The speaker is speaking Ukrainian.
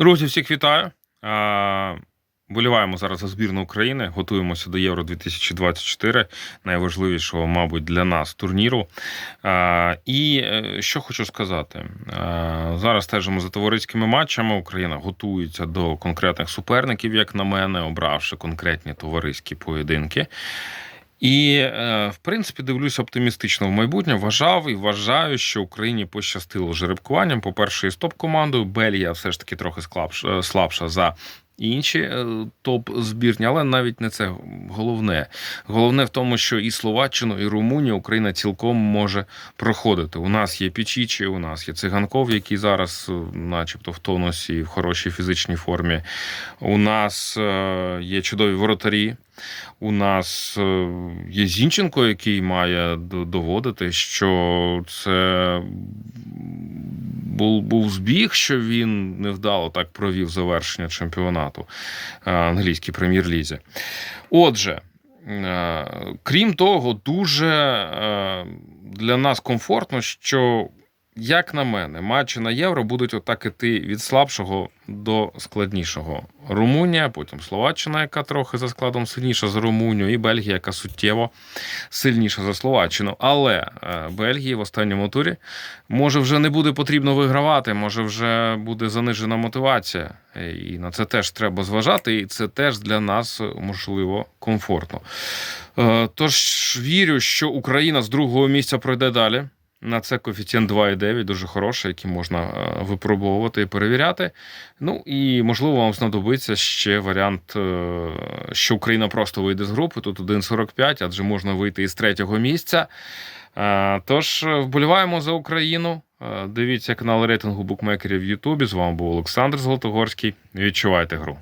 Друзі, всіх вітаю. Боліваємо зараз за збірну України, готуємося до Євро 2024, найважливішого, мабуть, для нас турніру. І е, що хочу сказати: зараз стежимо за товариськими матчами. Україна готується до конкретних суперників, як на мене, обравши конкретні товариські поєдинки. І, е, в принципі, дивлюся оптимістично в майбутнє. Вважав і вважаю, що Україні пощастило жеребкуванням. По-перше, із топ-командою. Бельгія все ж таки трохи слабша, слабша інші е, топ-збірні, але навіть не це головне. Головне в тому, що і Словаччину, і Румунію Україна цілком може проходити. У нас є Пічічі, у нас є циганков, який зараз, е, начебто, в тонусі в хорошій фізичній формі. У нас е, є чудові воротарі. У нас є Зінченко, який має доводити, що це був, був збіг, що він невдало так провів завершення чемпіонату е, англійській прем'єр-лізі. Отже, е, крім того, дуже е, для нас комфортно, що, як на мене, матчі на євро будуть отак іти від слабшого до складнішого. Румунія, потім Словаччина, яка трохи за складом сильніша за Румунію, і Бельгія, яка суттєво сильніша за Словаччину. Але е, Бельгії в останньому турі може вже не буде потрібно вигравати, може вже буде занижена мотивація. І на це теж треба зважати, і це теж для нас е, можливо комфортно. Е, Тож вірю, що Україна з другого місця пройде далі. На це коефіцієнт 2,9 дуже хороший, який можна е, випробовувати і перевіряти. Ну і можливо вам знадобиться ще варіант, е, що Україна просто вийде з групи. Тут 1,45, адже можна вийти із третього місця. Е, Тож вболіваємо за Україну. Дивіться канал рейтингу букмекерів в Ютубі. З вами був Олександр Золотогорський. Відчувайте гру.